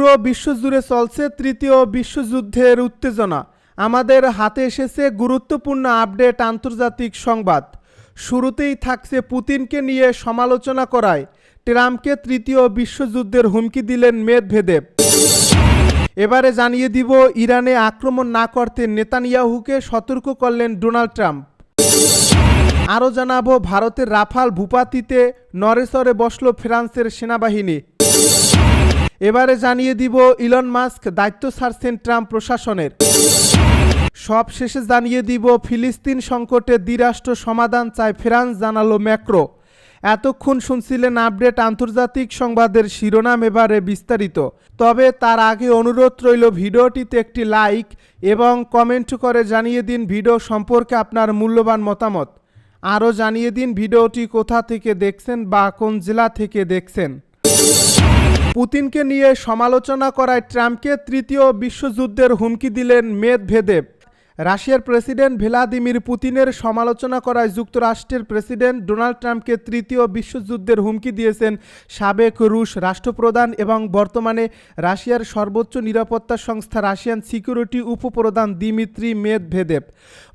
পুরো বিশ্বজুড়ে চলছে তৃতীয় বিশ্বযুদ্ধের উত্তেজনা। আমাদের হাতে এসেছে গুরুত্বপূর্ণ আপডেট আন্তর্জাতিক সংবাদ। শুরুতেই থাকছে পুতিনকে নিয়ে সমালোচনা করায়। ট্রাম্পকে তৃতীয় বিশ্বযুদ্ধের হুমকি দিলেন মেদভেদেব। এবারে জানিয়ে দিব, ইরানে আক্রমণ না করতে নেতানিয়াহুকে সতর্ক করলেন ডোনাল্ড ট্রাম্প। আরও জানাব, ভারতের রাফাল ভূপাতিতে নরেসরে বসল ফ্রান্সের সেনাবাহিনী। এবারে জানিয়ে দিব ইলন মাস্ক দায়িত্ব ছাড়ছেন ট্রাম্প প্রশাসনের। সব শেষে জানিয়ে দিব ফিলিস্তিন সংকটে দ্বিরাষ্ট্র সমাধান চায় ফ্রান্স জানালো ম্যাক্রো। এতক্ষণ শুনছিলেন আপডেট আন্তর্জাতিক সংবাদের শিরোনাম এবারে বিস্তারিত। তবে তার আগে অনুরোধ রইল ভিডিওটিতে একটি লাইক এবং কমেন্ট করে জানিয়ে দিন ভিডিও সম্পর্কে আপনার মূল্যবান মতামত। আরও জানিয়ে দিন ভিডিওটি কোথা থেকে দেখছেন বা কোন জেলা থেকে দেখছেন। পুতিনকে নিয়ে সমালোচনা করায় ট্রাম্পকে তৃতীয় বিশ্বযুদ্ধের হুমকি দিলেন মেদভেদেব। রাশিয়ার প্রেসিডেন্ট ভ্লাদিমির পুতিনের সমালোচনা করায় যুক্তরাষ্ট্রের প্রেসিডেন্ট ডোনাল্ড ট্রাম্পকে তৃতীয় বিশ্বযুদ্ধের হুমকি দিয়েছেন সাবেক রুশ রাষ্ট্রপ্রধান এবং বর্তমানে রাশিয়ার সর্বোচ্চ নিরাপত্তা সংস্থা রাশিয়ান সিকিউরিটি উপপ্রধান দিমিত্রি মেদভেদেব।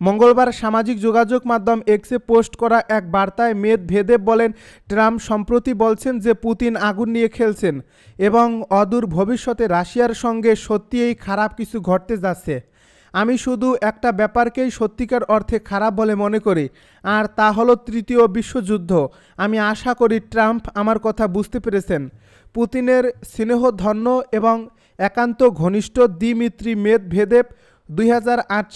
মঙ্গলবার সামাজিক যোগাযোগ মাধ্যম এক্সে পোস্ট করা এক বার্তায় মেদভেদেব বলেন, ট্রাম্প সম্প্রতি বলছেন যে পুতিন আগুন নিয়ে খেলছেন এবং অদূর ভবিষ্যতে রাশিয়ার সঙ্গে সত্যিই খারাপ কিছু ঘটতে যাচ্ছে। আমি শুধু একটা ব্যাপারকেই সত্যিকার অর্থে খারাপ বলে মনে করি, আর তা হলো তৃতীয় বিশ্বযুদ্ধ। আমি আশা করি ট্রাম্প আমার কথা বুঝতে পেরেছেন। পুতিনের স্নেহধন্য এবং একান্ত ঘনিষ্ঠ দিমিত্রি মেদভেদেব দুই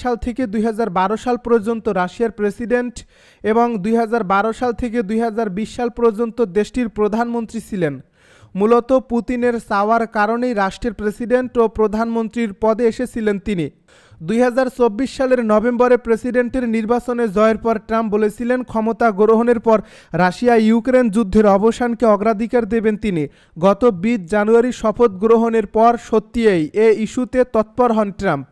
সাল থেকে দুই হাজার বারো সাল পর্যন্ত রাশিয়ার প্রেসিডেন্ট এবং দুই হাজার বারো সাল থেকে দুই হাজার বিশ সাল পর্যন্ত দেশটির প্রধানমন্ত্রী ছিলেন। মূলত পুতিনের চাওয়ার কারণেই রাষ্ট্রের প্রেসিডেন্ট ও প্রধানমন্ত্রীর পদে এসেছিলেন তিনি। দুই হাজার চব্বিশ সালের নভেম্বরে প্রেসিডেন্টের নির্বাচনে জয়ের পর ট্রাম্প বলেছিলেন, ক্ষমতা গ্রহণের পর রাশিয়া ইউক্রেন যুদ্ধের অবসানকে অগ্রাধিকার দেবেন তিনি। গত বিশ জানুয়ারি শপথ গ্রহণের পর সত্যিই এ ইস্যুতে তৎপর হন ট্রাম্প।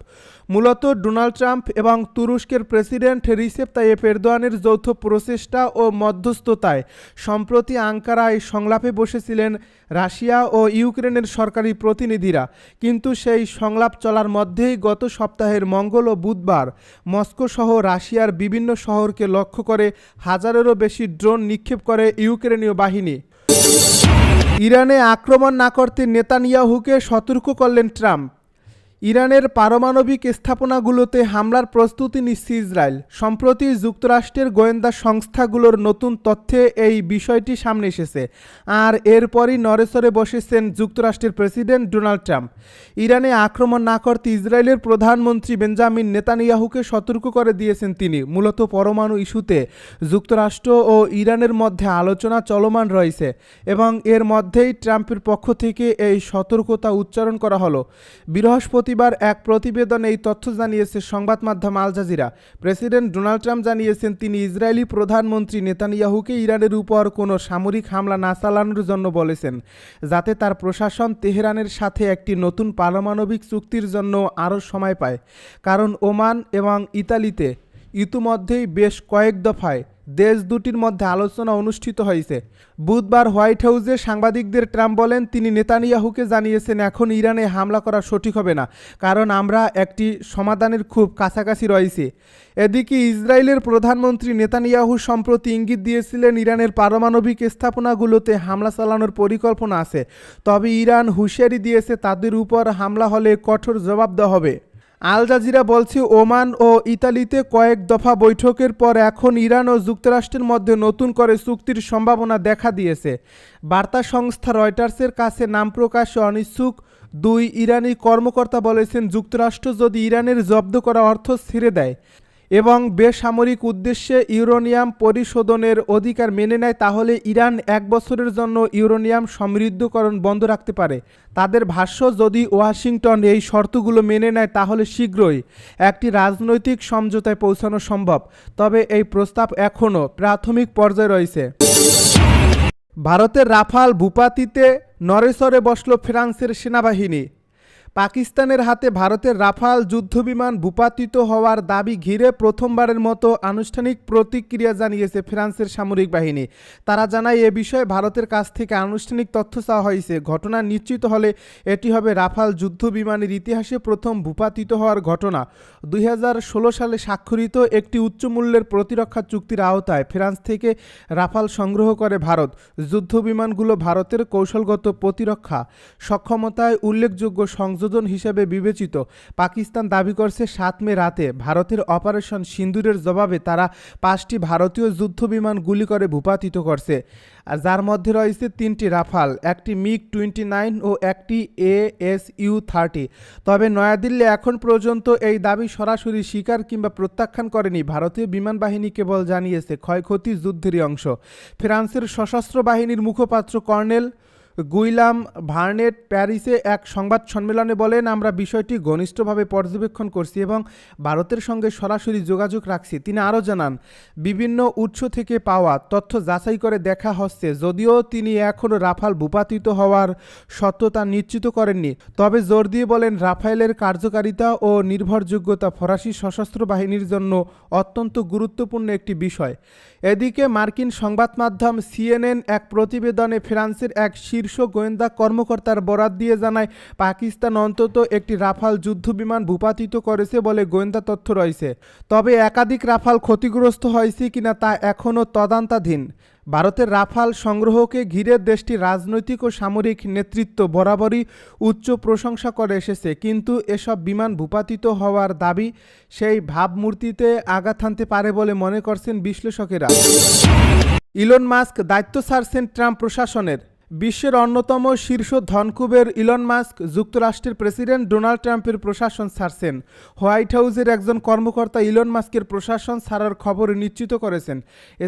মূলত ডোনাল্ড ট্রাম্প এবং তুরস্কের প্রেসিডেন্ট রিসেপ তাইয়েপ এরদোয়ানের যৌথ প্রচেষ্টা ও মধ্যস্থতায় সম্প্রতি আঙ্কারায় সংলাপে বসেছিলেন রাশিয়া ও ইউক্রেনের সরকারি প্রতিনিধিরা। কিন্তু সেই সংলাপ চলার মধ্যেই গত সপ্তাহের মঙ্গল ও বুধবার মস্কো সহ রাশিয়ার বিভিন্ন শহরকে লক্ষ্য করে হাজারেরও বেশি ড্রোন নিক্ষেপ করে ইউক্রেনীয় বাহিনী। ইরানে আক্রমণ না করতে নেতানিয়াহুকে সতর্ক করলেন ট্রাম্প। ইরানের পারমাণবিক স্থাপনাগুলোতে হামলার প্রস্তুতি নিচ্ছে ইসরায়েল। সম্প্রতি যুক্তরাষ্ট্রের গোয়েন্দা সংস্থাগুলোর নতুন তথ্যে এই বিষয়টি সামনে এসেছে। আর এরপরই নরেসরে বসেছেন যুক্তরাষ্ট্রের প্রেসিডেন্ট ডোনাল্ড ট্রাম্প। ইরানে আক্রমণ না করতে ইসরায়েলের প্রধানমন্ত্রী বেঞ্জামিন নেতানিয়াহুকে সতর্ক করে দিয়েছেন তিনি। মূলত পরমাণু ইস্যুতে যুক্তরাষ্ট্র ও ইরানের মধ্যে আলোচনা চলমান রয়েছে এবং এর মধ্যেই ট্রাম্পের পক্ষ থেকে এই সতর্কতা উচ্চারণ করা হলো। বৃহস্পতি বৃহস্পতিবার এক প্রতিবেদনে এই তথ্য জানিয়েছে সংবাদ মাধ্যম Al Jazeera. President Donald Trump জানিয়েছেন, তিনি ইসরায়েলি প্রধানমন্ত্রী নেতানিয়াহুকে ইরানের উপর কোনো সামরিক হামলা না চালানোর জন্য বলেছেন, যাতে তার প্রশাসন তেহরানের সাথে একটি নতুন পারমাণবিক চুক্তির জন্য আরও সময় পায়। কারণ ওমান এবং ইতালিতে ইতিমধ্যেই বেশ কয়েক দফায় দেশ দুটির মধ্যে আলোচনা অনুষ্ঠিত হয়েছে। বুধবার হোয়াইট হাউসে সাংবাদিকদের ট্রাম্প বলেন, তিনি নেতানিয়াহুকে জানিয়েছেন, এখন ইরানে হামলা করা সঠিক হবে না, কারণ আমরা একটি সমাধানের খুব কাছাকাছি রয়েছে। এদিকে ইসরায়েলের প্রধানমন্ত্রী নেতানিয়াহু সম্প্রতি ইঙ্গিত দিয়েছিলেন, ইরানের পারমাণবিক স্থাপনাগুলোতে হামলা চালানোর পরিকল্পনা আছে, তবে ইরান হুঁশিয়ারি দিয়েছে, তাদের উপর হামলা হলে কঠোর জবাব দেওয়া হবে। আল জাজিরা বলছে, ওমান ও ইতালিতে কয়েক দফা বৈঠকের পর এখন ইরান ও যুক্তরাষ্ট্রের মধ্যে নতুন করে চুক্তির সম্ভাবনা দেখা দিয়েছে। বার্তা সংস্থা রয়টার্সের কাছে নাম প্রকাশে অনিচ্ছুক। দুই ইরানি কর্মকর্তা বলেছেন, যুক্তরাষ্ট্র যদি ইরানের জব্দ করা অর্থ ছেড়ে দেয় এবং বেসামরিক উদ্দেশ্যে ইউরোনিয়াম পরিশোধনের অধিকার মেনে নেয়, তাহলে ইরান এক বছরের জন্য ইউরোনিয়াম সমৃদ্ধকরণ বন্ধ রাখতে পারে। তাদের ভাষ্য, যদি ওয়াশিংটন এই শর্তগুলো মেনে নেয়, তাহলে শীঘ্রই একটি রাজনৈতিক সমঝোতায় পৌঁছানো সম্ভব। তবে এই প্রস্তাব এখনও প্রাথমিক পর্যায়ে রয়েছে। ভারতের রাফাল ভূপাতিতে নরেসরে বসল ফ্রান্সের সেনাবাহিনী। পাকিস্তানের হাতে ভারতের রাফাল যুদ্ধবিমান ভূপাতিত হওয়ার দাবি ঘিরে প্রথমবারের মতো আনুষ্ঠানিক প্রতিক্রিয়া জানিয়েছে ফ্রান্সের সামরিক বাহিনী। তারা জানায়, এ বিষয়ে ভারতের কাছ থেকে আনুষ্ঠানিক তথ্য চাওয়া হয়েছে। ঘটনা নিশ্চিত হলে এটি হবে রাফাল যুদ্ধবিমানের ইতিহাসে প্রথম ভূপাতিত হওয়ার ঘটনা। দুই হাজার ষোলো সালে স্বাক্ষরিত একটি উচ্চমূল্যের প্রতিরক্ষা চুক্তির আওতায় ফ্রান্স থেকে রাফাল সংগ্রহ করে ভারত। যুদ্ধবিমানগুলো ভারতের কৌশলগত প্রতিরক্ষা সক্ষমতায় উল্লেখযোগ্য সংযোজন হিসেবে বিবেচিত। পাকিস্তান দাবি করছে, সাত মে রাতে ভারতের অপারেশন সিন্দুরের জবাবে তারা পাঁচটি ভারতীয় যুদ্ধবিমান গুলি করে ভূপাতিত করছে। আর যার মধ্যে রয়েছে তিনটি রাফাল, একটি মিগ টোয়েন্টি নাইন ও একটি এ এস ইউ থার্টি। তবে নয়াদিল্লি এখন পর্যন্ত এই দাবি সরাসরি স্বীকার কিংবা প্রত্যাখ্যান করেনি। ভারতীয় বিমান বাহিনী কেবল জানিয়েছে, ক্ষয়ক্ষতি যুদ্ধেরই অংশ। ফ্রান্সের সশস্ত্র বাহিনীর মুখপাত্র কর্নেল গুইলাম ভার্নেট প্যারিসে এক সংবাদ সম্মেলনে বলেন, আমরা বিষয়টি ঘনিষ্ঠভাবে পর্যবেক্ষণ করছি এবং ভারতের সঙ্গে সরাসরি যোগাযোগ রাখছি। তিনি আরও জানান, বিভিন্ন উৎস থেকে পাওয়া তথ্য যাচাই করে দেখা হচ্ছে, যদিও তিনি এখনও রাফাল ভূপাতিত হওয়ার সত্যতা নিশ্চিত করেননি। তবে জোর দিয়ে বলেন, রাফায়েলের কার্যকারিতা ও নির্ভরযোগ্যতা ফরাসি সশস্ত্র বাহিনীর জন্য অত্যন্ত গুরুত্বপূর্ণ একটি বিষয়। এদিকে মার্কিন সংবাদ মাধ্যম সিএনএন এক প্রতিবেদনে ফ্রান্সের এক শীর্ষ গোয়েন্দা কর্মকর্তার বরাত দিয়ে জানায়, পাকিস্তান অন্তত একটি রাফাল যুদ্ধবিমান ভূপাতিত করেছে বলে গোয়েন্দা তথ্য রয়েছে। তবে একাধিক রাফাল ক্ষতিগ্রস্ত হয়েছে কিনা তা এখনও তদন্তাধীন। ভারতের রাফাল সংগ্রহকে ঘিরে দেশটির রাজনৈতিক ও সামরিক নেতৃত্ব বরাবরই উচ্চ প্রশংসা করে এসেছে। কিন্তু এসব বিমান ভূপাতিত হওয়ার দাবি সেই ভাবমূর্তিতে আঘাত হানতে পারে বলে মনে করছেন বিশ্লেষকেরা। ইলন মাস্ক দায়িত্ব ছাড়ছেন ট্রাম্প প্রশাসনের। বিশ্বের অন্যতম শীর্ষ ধনকুবের ইলন মাস্ক যুক্তরাষ্ট্রের প্রেসিডেন্ট ডোনাল্ড ট্রাম্পের প্রশাসন ছাড়ছেন। হোয়াইট হাউসের একজন কর্মকর্তা ইলন মাস্কের প্রশাসন ছাড়ার খবর নিশ্চিত করেছেন।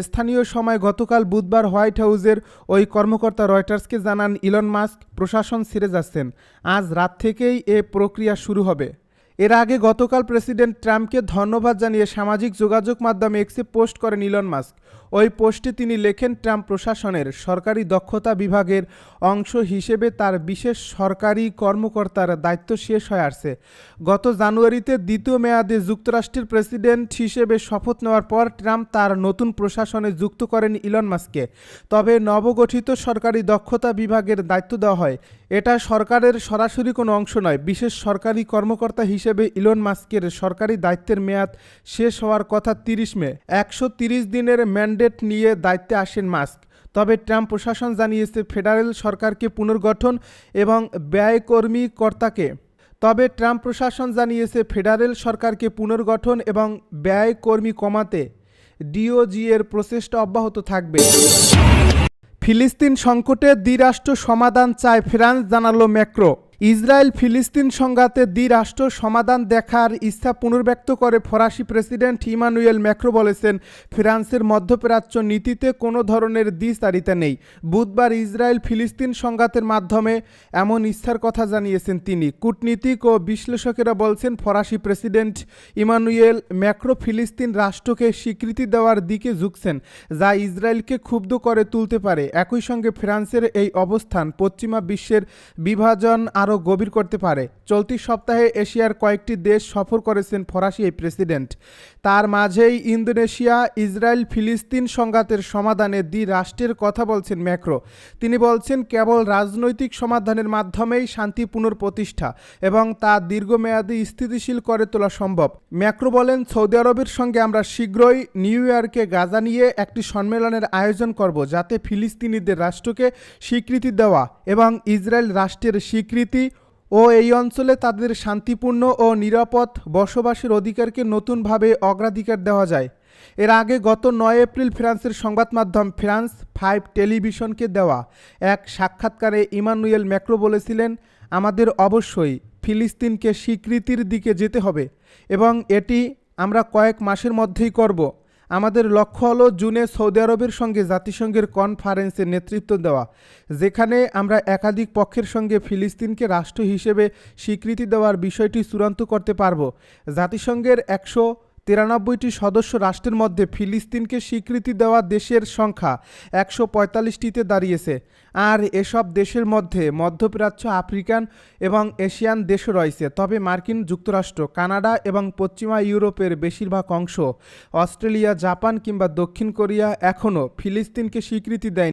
স্থানীয় সময় গতকাল বুধবার হোয়াইট হাউসের ওই কর্মকর্তা রয়টার্সকে জানান, ইলন মাস্ক প্রশাসন ছেড়ে যাচ্ছেন। আজ রাত থেকেই এ প্রক্রিয়া শুরু হবে। এর আগে গতকাল প্রেসিডেন্ট ট্রাম্পকে ধন্যবাদ জানিয়ে সামাজিক যোগাযোগ মাধ্যমে এক্সে পোস্ট করেন ইলন মাস্ক। ওই পোস্টে তিনি লেখেন, ট্রাম্প প্রশাসনের সরকারি দক্ষতা বিভাগের অংশ হিসেবে তার বিশেষ সরকারি কর্মকর্তার দায়িত্ব শেষ হয়ে আসছে। গত জানুয়ারিতে দ্বিতীয় মেয়াদে যুক্তরাষ্ট্রের প্রেসিডেন্ট হিসেবে শপথ নেওয়ার পর ট্রাম্প তার নতুন প্রশাসনে যুক্ত করেন ইলন মাস্ককে। তবে নবগঠিত সরকারি দক্ষতা বিভাগের দায়িত্ব দেওয়া হয়। এটা সরকারের সরাসরি কোনো অংশ নয়, বিশেষ সরকারি কর্মকর্তা হিসেবে ইলন মাস্কের সরকারি দায়িত্বের মেয়াদ শেষ হওয়ার কথা তিরিশ মে। একশো দিনের ম্যান্ডেট নিয়ে দায়িত্বে আসেন মাস্ক। তবে ট্রাম্প প্রশাসন জানিয়েছে ফেডারেল সরকারকে পুনর্গঠন এবং ব্যয়কর্মী কর্তাকে। তবে ট্রাম্প প্রশাসন জানিয়েছে ফেডারেল সরকারকে পুনর্গঠন এবং ব্যয় কর্মী কমাতে ডিওজি এর প্রচেষ্টা অব্যাহত থাকবে। ফিলিস্তিন সংকটে দ্বিরাষ্ট্র সমাধান চায় ফ্রান্স, জানালো ম্যাক্রো। ইসরায়েল ফিলিস্তিন সংঘাতে দ্বিরাষ্ট্র সমাধান দেখার ইচ্ছা পুনর্ব্যক্ত করে ফরাসি প্রেসিডেন্ট ইমানুয়েল ম্যাক্রো বলেছেন, ফ্রান্সের মধ্যপ্রাচ্য নীতিতে কোনো ধরনের দ্বিচারিতা নেই। বুধবার ইসরায়েল ফিলিস্তিন সংঘাতের মাধ্যমে এমন ইচ্ছার কথা জানিয়েছেন তিনি। কূটনীতিক ও বিশ্লেষকেরা বলছেন, ফরাসি প্রেসিডেন্ট ইমানুয়েল ম্যাক্রো ফিলিস্তিন রাষ্ট্রকে স্বীকৃতি দেওয়ার দিকে ঝুঁকছেন, যা ইসরায়েলকে ক্ষুব্ধ করে তুলতে পারে। একই সঙ্গে ফ্রান্সের এই অবস্থান পশ্চিমা বিশ্বের বিভাজন আরও গভীর করতে পারে। চলতি সপ্তাহে এশিয়ার কয়েকটি দেশ সফর করেছেন ফরাসি এই প্রেসিডেন্ট। তার মাঝেই ইন্দোনেশিয়া, ইসরায়েল, ফিলিস্তিন সংঘাতের সমাধানে দ্বি রাষ্ট্রের কথা বলছেন ম্যাক্রো। তিনি বলছেন, কেবল রাজনৈতিক সমাধানের মাধ্যমেই শান্তি পুনঃপ্রতিষ্ঠা এবং তা দীর্ঘমেয়াদী স্থিতিশীল করে তোলা সম্ভব। ম্যাক্রো বলেন, সৌদি আরবের সঙ্গে আমরা শীঘ্রই নিউ ইয়র্কে গাজা নিয়ে একটি সম্মেলনের আয়োজন করব, যাতে ফিলিস্তিনিদের রাষ্ট্রকে স্বীকৃতি দেওয়া এবং ইসরায়েল রাষ্ট্রের স্বীকৃতি ও এই অঞ্চলে তাদের শান্তিপূর্ণ ও নিরাপদ বসবাসের অধিকারকে নতুনভাবে অগ্রাধিকার দেওয়া যায়। এর আগে গত নয় এপ্রিল ফ্রান্সের সংবাদ মাধ্যম ফ্রান্স ফাইভ টেলিভিশনকে দেওয়া এক সাক্ষাৎকারে ইমানুয়েল ম্যাক্রো বলেছিলেন, আমাদের অবশ্যই ফিলিস্তিনকে স্বীকৃতির দিকে যেতে হবে এবং এটি আমরা কয়েক মাসের মধ্যেই করব। আমাদের লক্ষ্য হলো জুনে সৌদি আরবের সঙ্গে জাতিসংঘের কনফারেন্সে নেতৃত্ব দেওয়া, যেখানে আমরা একাধিক পক্ষের সঙ্গে ফিলিস্তিনকে রাষ্ট্র হিসেবে স্বীকৃতি দেওয়ার বিষয়টি চূড়ান্ত করতে পারব। জাতিসংঘের একশো তিরানব্বইটি সদস্য রাষ্ট্রের মধ্যে ফিলিস্তিনকে স্বীকৃতি দেওয়া দেশের সংখ্যা একশো পঁয়তাল্লিশটিতে দাঁড়িয়েছে। আর এসব দেশের মধ্যে মধ্যপ্রাচ্য, আফ্রিকান এবং এশিয়ান দেশও রয়েছে। তবে মার্কিন যুক্তরাষ্ট্র, কানাডা এবং পশ্চিমা ইউরোপের বেশিরভাগ অংশ, অস্ট্রেলিয়া, জাপান কিংবা দক্ষিণ কোরিয়া এখনও ফিলিস্তিনকে স্বীকৃতি দেয়নি।